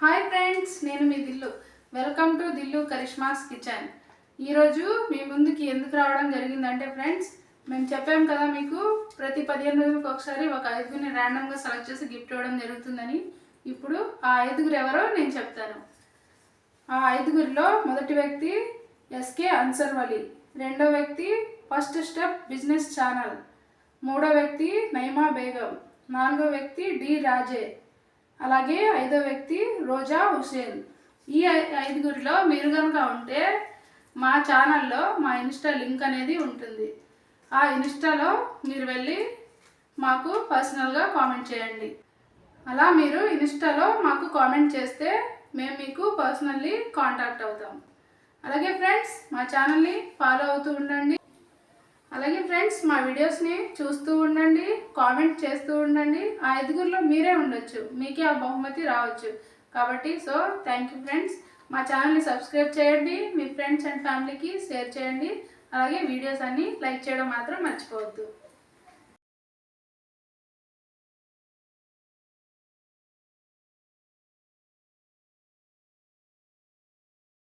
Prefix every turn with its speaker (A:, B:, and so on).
A: Hi friends నేను మీ Dillu. Welcome to Dillu Karishma's kitchen. ఈరోజు మీ ముందుకి ఎందుకు రావడం జరిగిందంటే ఫ్రెండ్స్ మేము చెప్పాం కదా మీకు ప్రతి పదిహేను రోజులకు ఒకసారి ఒక ఐదుగురిని ర్యాండమ్గా సెలెక్ట్ చేసి గిఫ్ట్ ఇవ్వడం జరుగుతుందని. ఇప్పుడు ఆ ఐదుగురు ఎవరో నేను చెప్తాను. ఆ ఐదుగురిలో మొదటి వ్యక్తి ఎస్కే అన్సర్వలి రెండో వ్యక్తి ఫస్ట్ స్టెప్ బిజినెస్ ఛానల్ మూడో వ్యక్తి నైమా బేగం నాలుగో వ్యక్తి డి రాజే. అలాగే ఐదో వ్యక్తి రోజా హుసేన్. ఈ ఐ- ఐదుగురిలో మీరు కనుక ఉంటే మా ఛానల్లో మా ఇన్స్టా లింక్ అనేది ఉంటుంది. ఆ ఇన్స్టాలో మీరు వెళ్ళి మాకు పర్సనల్గా కామెంట్ చేయండి. అలా మీరు ఇన్స్టాలో మాకు కామెంట్ చేస్తే మేము మీకు పర్సనల్లీ కాంటాక్ట్ అవుతాం. అలాగే ఫ్రెండ్స్ మా ఛానల్ని ఫాలో అవుతూ ఉండండి. అలాగే ఫ్రెండ్స్ మా వీడియోస్ని చూస్తూ ఉండండి కామెంట్ చేస్తూ ఉండండి. ఆ ఐదుగురిలో మీరే ఉండొచ్చు. మీకే ఆ బహుమతి రావచ్చు. కాబట్టి సో థ్యాంక్ యూ ఫ్రెండ్స్ మా ఛానల్ని సబ్స్క్రైబ్ చేయండి మీ ఫ్రెండ్స్ అండ్ ఫ్యామిలీకి షేర్ చేయండి. అలాగే వీడియోస్ అన్నీ లైక్ చేయడం మాత్రం మర్చిపోవద్దు.